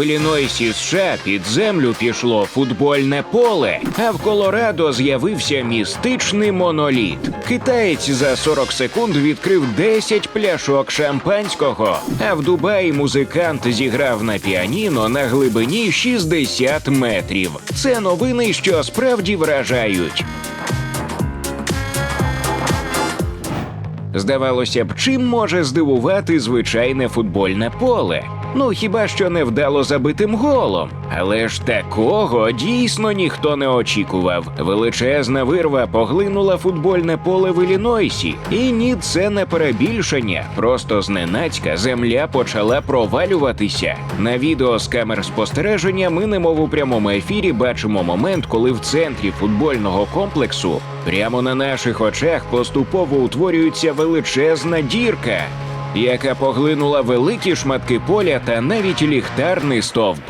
В Іллінойсі США під землю пішло футбольне поле, а в Колорадо з'явився містичний моноліт. Китаєць за 40 секунд відкрив 10 пляшок шампанського, а в Дубаї музикант зіграв на піаніно на глибині 60 метрів. Це новини, що справді вражають. Здавалося б, чим може здивувати звичайне футбольне поле? Ну хіба що невдало забитим голом. Але ж такого дійсно ніхто не очікував. Величезна вирва поглинула футбольне поле в Іллінойсі. І ні, це не перебільшення. Просто зненацька земля почала провалюватися. На відео з камер спостереження ми немов у прямому ефірі бачимо момент, коли в центрі футбольного комплексу прямо на наших очах поступово утворюється величезна дірка яка поглинула великі шматки поля та навіть ліхтарний стовп.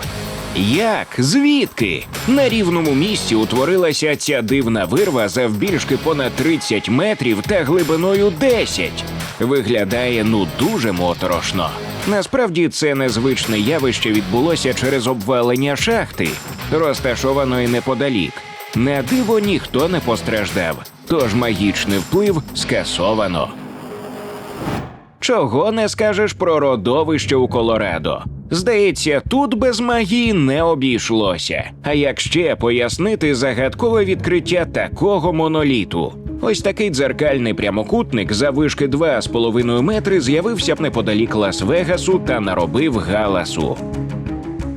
Як? Звідки? На рівному місці утворилася ця дивна вирва завбільшки понад 30 метрів та глибиною 10. Виглядає ну дуже моторошно. Насправді це незвичне явище відбулося через обвалення шахти, розташованої неподалік. На диво ніхто не постраждав, тож магічний вплив скасовано. Чого не скажеш про родовище у Колорадо? Здається, тут без магії не обійшлося. А як ще пояснити загадкове відкриття такого моноліту? Ось такий дзеркальний прямокутник за вишки 2,5 метри з'явився б неподалік Лас-Вегасу та наробив галасу.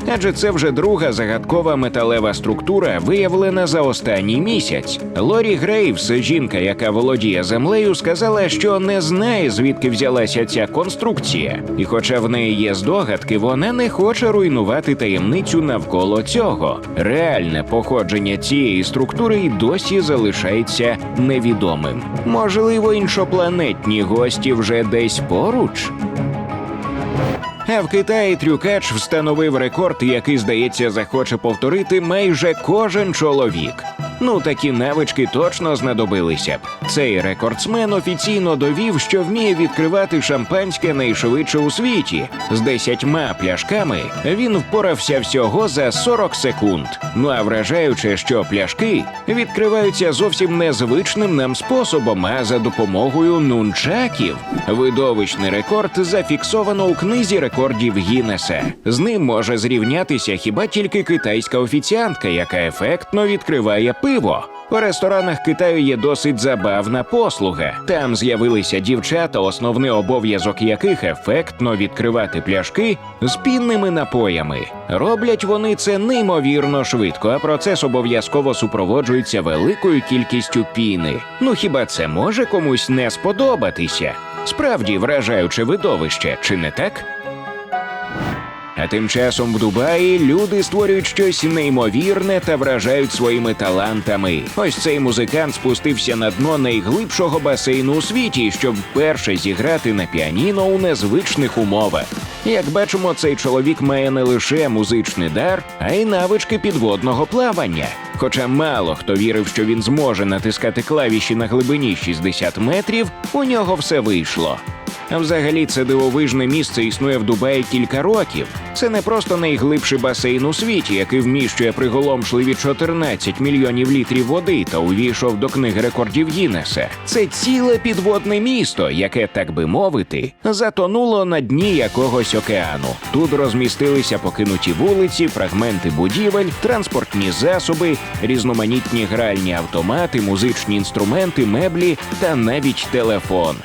Адже це вже друга загадкова металева структура, виявлена за останній місяць. Лорі Грейвс, жінка, яка володіє землею, сказала, що не знає, звідки взялася ця конструкція. І, хоча в неї є здогадки, вона не хоче руйнувати таємницю навколо цього. Реальне походження цієї структури й досі залишається невідомим. Можливо, іншопланетні гості вже десь поруч. А в Китаї трюкач встановив рекорд, який, здається, захоче повторити майже кожен чоловік. Ну, такі навички точно знадобилися б. Цей рекордсмен офіційно довів, що вміє відкривати шампанське найшвидше у світі. З десятьма пляшками він впорався всього за 40 секунд. Ну а вражаюче, що пляшки відкриваються зовсім незвичним нам способом, а за допомогою нунчаків. Видовищний рекорд зафіксовано у книзі рекордів Гіннеса. З ним може зрівнятися хіба тільки китайська офіціантка, яка ефектно відкриває пиво. У ресторанах Китаю є досить забавна послуга. Там з'явилися дівчата, основний обов'язок яких ефектно відкривати пляшки з пінними напоями. Роблять вони це неймовірно швидко, а процес обов'язково супроводжується великою кількістю піни. Ну хіба це може комусь не сподобатися? Справді вражаюче видовище, чи не так? А тим часом в Дубаї люди створюють щось неймовірне та вражають своїми талантами. Ось цей музикант спустився на дно найглибшого басейну у світі, щоб вперше зіграти на піаніно у незвичних умовах. Як бачимо, цей чоловік має не лише музичний дар, а й навички підводного плавання. Хоча мало хто вірив, що він зможе натискати клавіші на глибині 60 метрів, у нього все вийшло. А взагалі це дивовижне місце існує в Дубаї кілька років. Це не просто найглибший басейн у світі, який вміщує приголомшливі 14 мільйонів літрів води та увійшов до книги рекордів Гіннеса. Це ціле підводне місто, яке, так би мовити, затонуло на дні якогось океану. Тут розмістилися покинуті вулиці, фрагменти будівель, транспортні засоби, різноманітні гральні автомати, музичні інструменти, меблі та навіть телефон.